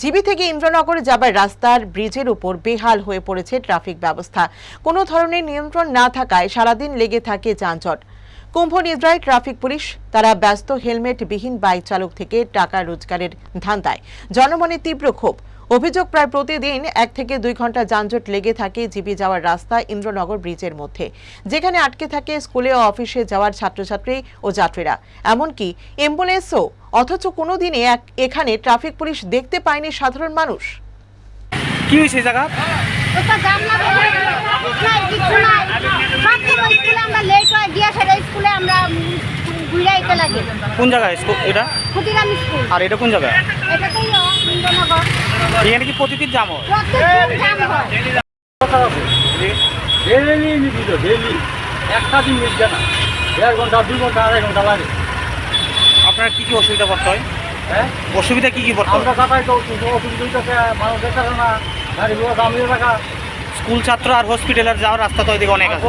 GB থেকে ইন্দ্রনগর যাবার রাস্তার ব্রিজের উপর বেহাল হয়ে পড়েছে ট্রাফিক ব্যবস্থা। কোনো ধরনের নিয়ন্ত্রণ না থাকায় সারাদিন লেগে থাকে যানজট। কুম্ভ নিদ্রায় ট্রাফিক পুলিশ, তারা ব্যস্ত হেলমেট বিহীন বাইক চালক থেকে টাকা রোজগারের ধান্দায়। জনমনে তীব্র ক্ষোভ। অভিযোগ প্রায় প্রতিদিন এক থেকে দুই ঘণ্টা যানজট লেগে থাকে জিবি যাওয়ার রাস্তা ইন্দ্রনগর ব্রিজের মধ্যে। যেখানে আটকে থাকে স্কুলে ও অফিসে যাওয়ার ছাত্রছাত্রী ও যাত্রীরা। এমনকি অ্যাম্বুলেন্সও অথচ কোনো দিনে এক- এখানে ট্রাফিক পুলিশ দেখতে পায়নি সাধারণ মানুষ। কি হয়েছে জায়গা? হয়ে কোন জায়গায় এটা? আর এটা কোন জায়গা? এটাতেই ইন্দ্রনগর। এখানে কি প্রতিদিন জাম হয়? ডেলি একটা দিন না। দেড় ঘণ্টা দুই ঘণ্টা আড়াই ঘণ্টা লাগে। আপনার কি কি অসুবিধা পড়তে হয়? হ্যাঁ? অসুবিধা কি কি পড়তে হয়? আমরা অসুবিধা হইতেছে মানুষ দেখতেছে না গাড়ি ঘোড়া দামিয়ে রাখা স্কুল ছাত্র আর হসপিটালের যাওয়ার রাস্তা তো ওইদিকে অনেক আছে।